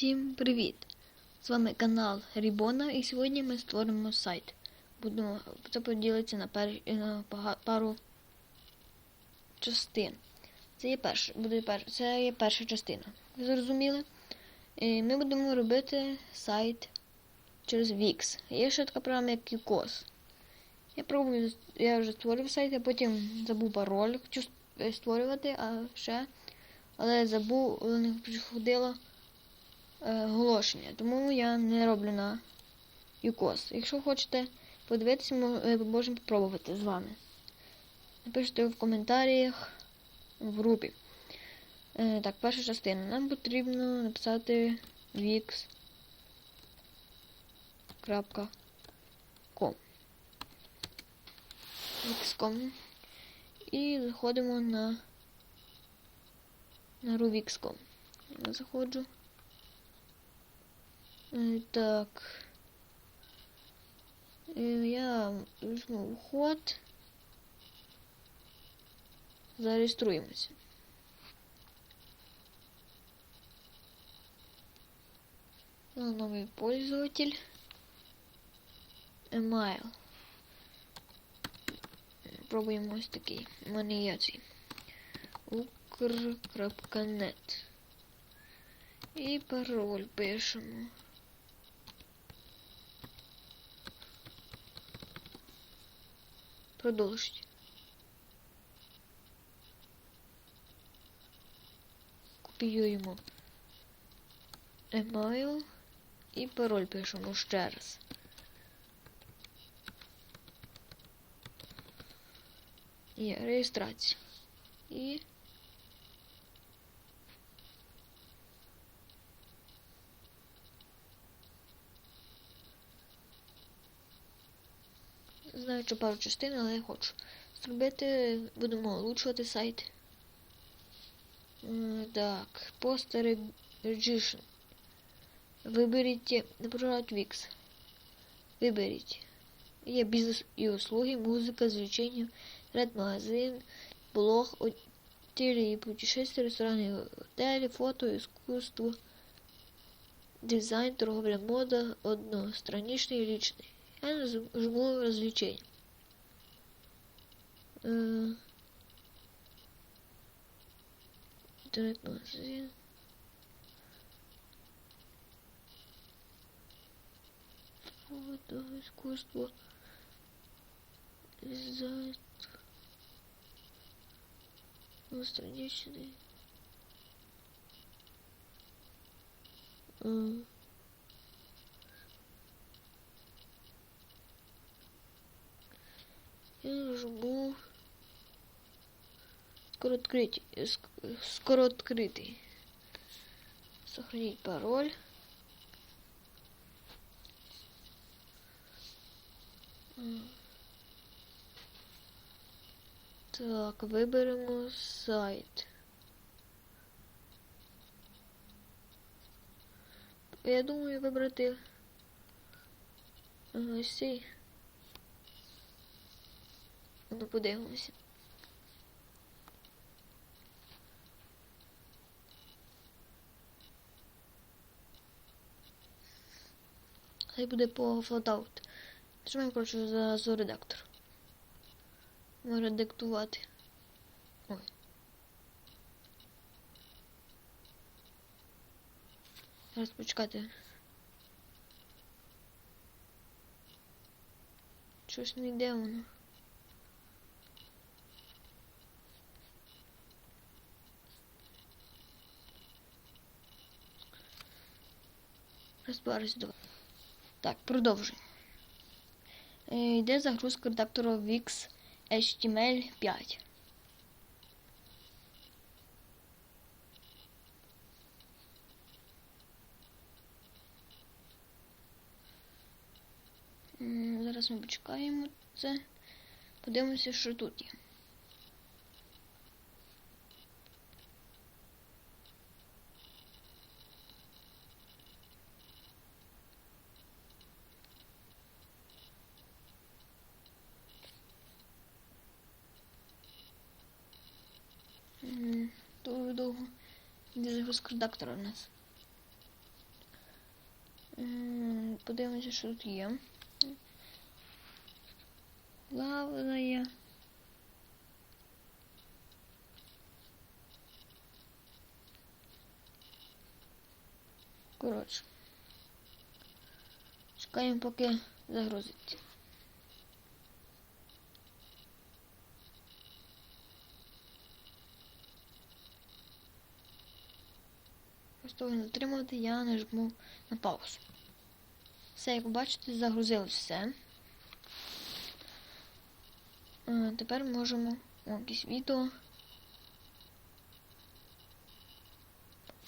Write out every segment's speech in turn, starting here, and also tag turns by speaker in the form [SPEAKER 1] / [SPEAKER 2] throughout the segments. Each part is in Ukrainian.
[SPEAKER 1] Всім привіт! З вами канал Рібона і сьогодні ми створимо сайт. Будемо це поділиться на, пер, на пару частин. Це є перша, буде пер, це є перша частина. Ви зрозуміли? І ми будемо робити сайт через Wix. Є ще така програма, як QCOS. Я пробую, я вже створив сайт, а потім забув пароль, хочу е, створювати, а ще, але забув, не приходило е, оголошення, тому я не роблю на UCOS. Якщо хочете подивитися, мо- е, можемо спробувати з вами. Напишіть в коментарях в групі. Е, так, перша частина. Нам потрібно написати wix.com wix.com і заходимо на на Ruvix.com. Я заходжу. Так. Е, Я візьму вход. Зареєструємося. Ну, Новий пользователь. Email. Пробуємо ось такий. У мене є цей. Укр.нет. І пароль пишемо. Продовжить. Копіюємо email і пароль пишемо ще раз. Є реєстрація. І Знаю, що пару частин, але я хочу зробити, будемо улучшувати сайт. М, Так, Post Registration. Виберіть, наприклад, Wix. Виберіть. Є бізнес і услуги, музика, звучання, ред-магазин, блог, отели и путешествия, рестораны, готели, фото, искусство, дизайн, торговля, мода, одностраничный и личный. Я жму развлечений. Фото, искусство. Вязать. Двустраничный. Mm. Э, Я жму скоро открыть, ск- скоро открытый. Сохранить пароль. М. Так, виберемо сайт. Я думаю вибрати ага, ось цей. Ну, подивимося. Хай буде по флотаут. Нажимаємо, коротше, за, редактор. Можна редактувати. Ой. Зараз почекати. Щось не йде воно. Раз, два. Так, продовжуємо. Е, Йде загрузка редактора Wix HTML 5. Зараз ми почекаємо це. Подивимося, що тут є. Загрузка редактора у нас? Подивимося, що тут є. Лава є. Коротше. Чекаємо, поки загрузиться. Просто не затримувати, я нажму на паузу. Все, як ви бачите, загрузилось все. Е, Тепер можемо о, якесь відео.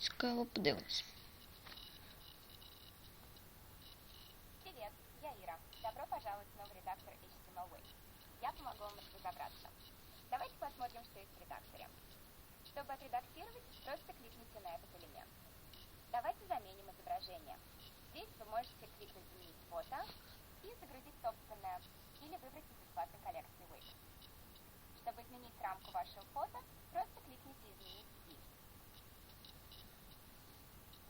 [SPEAKER 1] Цікаво подивимось.
[SPEAKER 2] Привет, я Ира. Добро пожаловать в новый редактор HTML5. Я помогу вам разобраться. Давайте посмотрим, что есть в редакторе. Чтобы отредактировать, просто кликните на этот элемент. Давайте заменим изображение. Здесь вы можете кликнуть «Изменить фото» и загрузить собственное, или выбрать из бесплатной коллекции Wix. Чтобы изменить рамку вашего фото, просто кликните «Изменить стиль».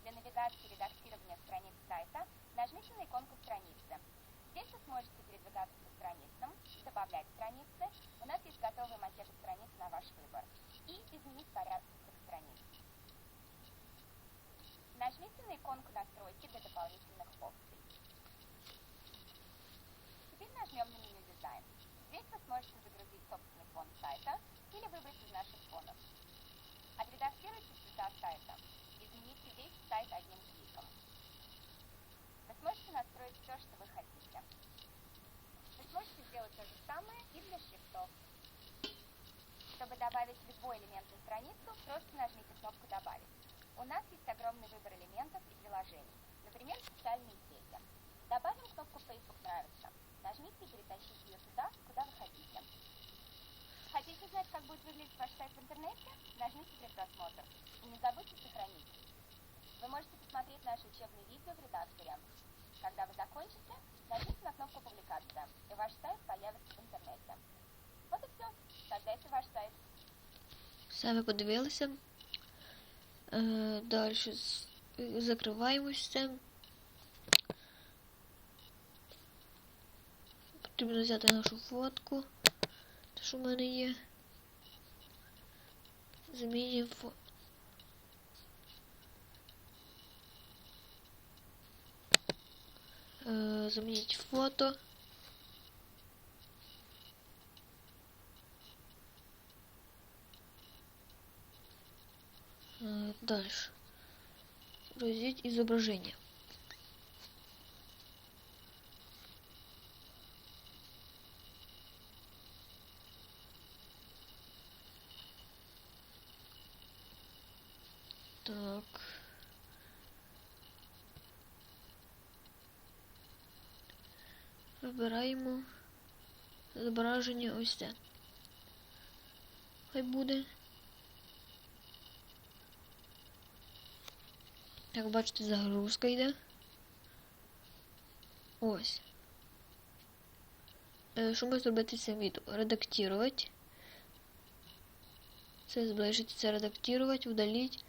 [SPEAKER 2] Для навигации редактирования страниц сайта нажмите на иконку страницы. Здесь вы сможете передвигаться по страницам, добавлять страницы. У нас есть готовые макеты страниц на ваш выбор. И изменить порядок страниц. Нажмите на иконку настройки для дополнительных опций. Теперь нажмем на меню дизайн. Здесь вы сможете загрузить собственный фон сайта или выбрать из наших фонов. Отредактируйте цвета сайта. Измените весь сайт одним кликом. Вы сможете настроить все, что вы хотите. Вы сможете сделать то же самое и для шрифтов. Чтобы добавить любой элемент на страницу, просто нажмите кнопку «Добавить». У нас есть огромный выбор элементов и приложений, например, социальные сети. Добавим кнопку «Facebook нравится». Нажмите и перетащите ее туда, куда вы хотите. Хотите знать, как будет выглядеть ваш сайт в интернете? Нажмите для просмотра. И не забудьте сохранить. Вы можете посмотреть наши учебные видео в редакторе. Когда вы закончите, нажмите на кнопку «Публикация», и ваш сайт появится в интернете. Вот и все. Создайте ваш сайт.
[SPEAKER 1] Ви подивилися. Е, далі з- закриваємося. Потрібно взяти нашу фотку. Те, що в мене є. Замінюємо фото. Е, замініть фото. Дальше. Загрузить изображение. Так. Вибираємо зображення ось це. Хай буде. Як бачите, загрузка йде. Ось. Е, Що ми зробити це відео? Редактувати. Це зближити, це редактувати, удалить,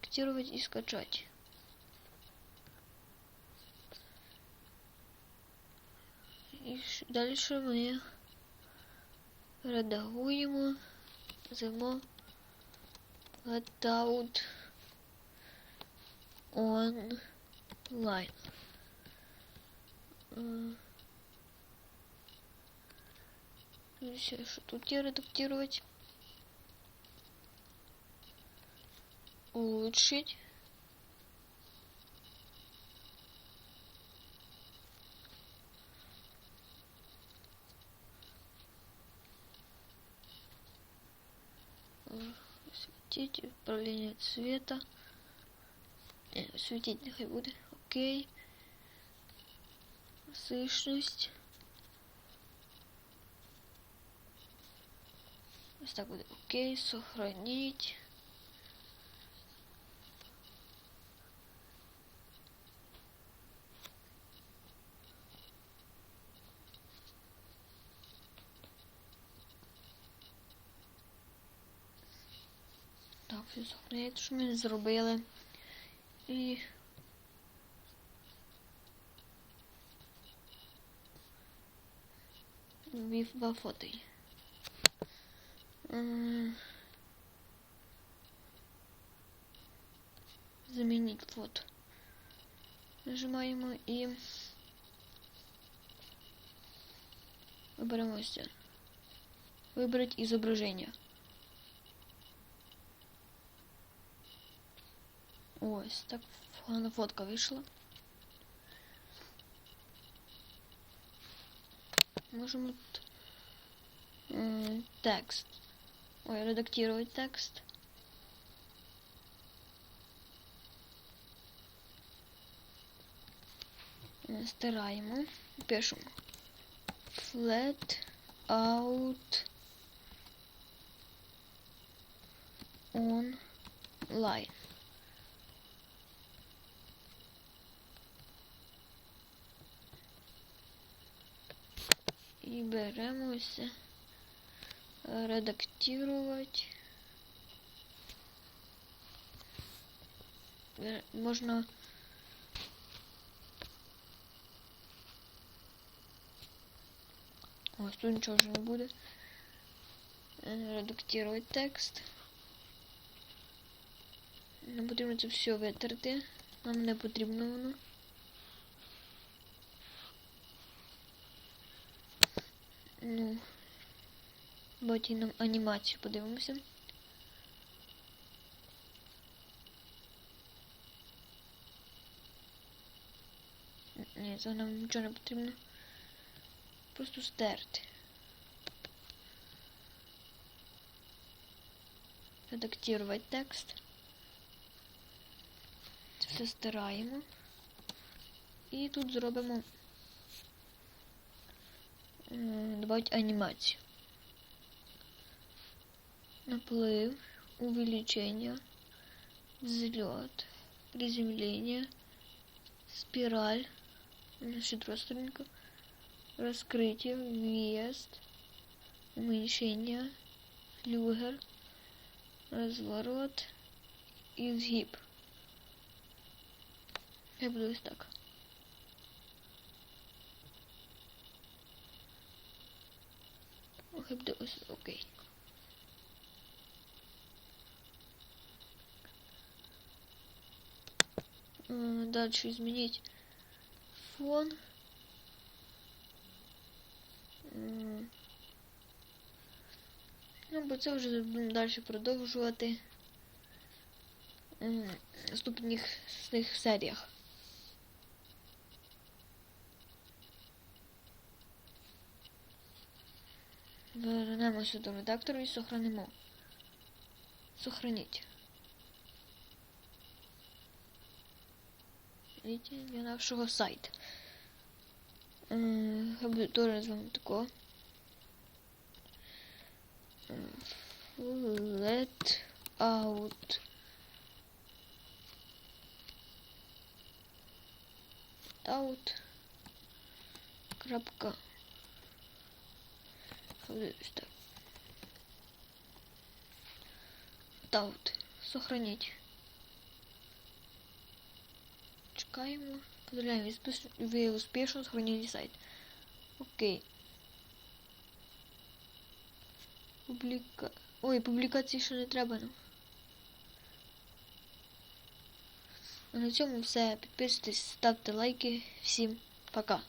[SPEAKER 1] редактувати і скачати. І далі ми редагуємо, зимо Layout онлайн. И ну, все, что тут я редактировать? Улучшить. Светить, управление цвета. Е, Світіть нехай буде. Окей. Сишність. Ось так буде. Окей, сохранить. Так, все сохраняється, що ми зробили. И... Во Бафотой. Э, заменить вот. Нажимаем и выбираем Выбрать изображение. Ось так погана фотка вийшла. Можемо текст. Ой, редактировать текст. Стираємо. Пишемо. Flat out online. І беремося редактувати. Можна Ось тут нічого вже не буде. Е, Редактувати текст. Нам потрібно це все витерти. Нам не потрібно воно. Ну, нам анімацію подивимося. Ні, це нам нічого не потрібно. Просто стерти. Редактувати текст. Це все стираємо. І тут зробимо добавить анімацію. Наплыв, увеличение, взлет, приземление, спираль, значит, сторінка, раскрытие, въезд, уменьшение, флюгер, разворот и сгиб. Я буду ось так. Я буду ось окей. Э, Дальше изменить фон. Ну, бо це вже будемо далі продовжувати в наступних серіях. Вернемося до редактора і сохранимо. Сохраніть. Для нашого сайту. Тоже назвемо такого. Let out out крапка Буде ось так. Out. Сохранить. Чекаємо. Поздравляємо, ви успеш- ви успішно сохранили сайт. Окей. Публіка... Ой, публікації ще не треба нам. А на цьому все. Підписуйтесь, ставте лайки. Всім пока.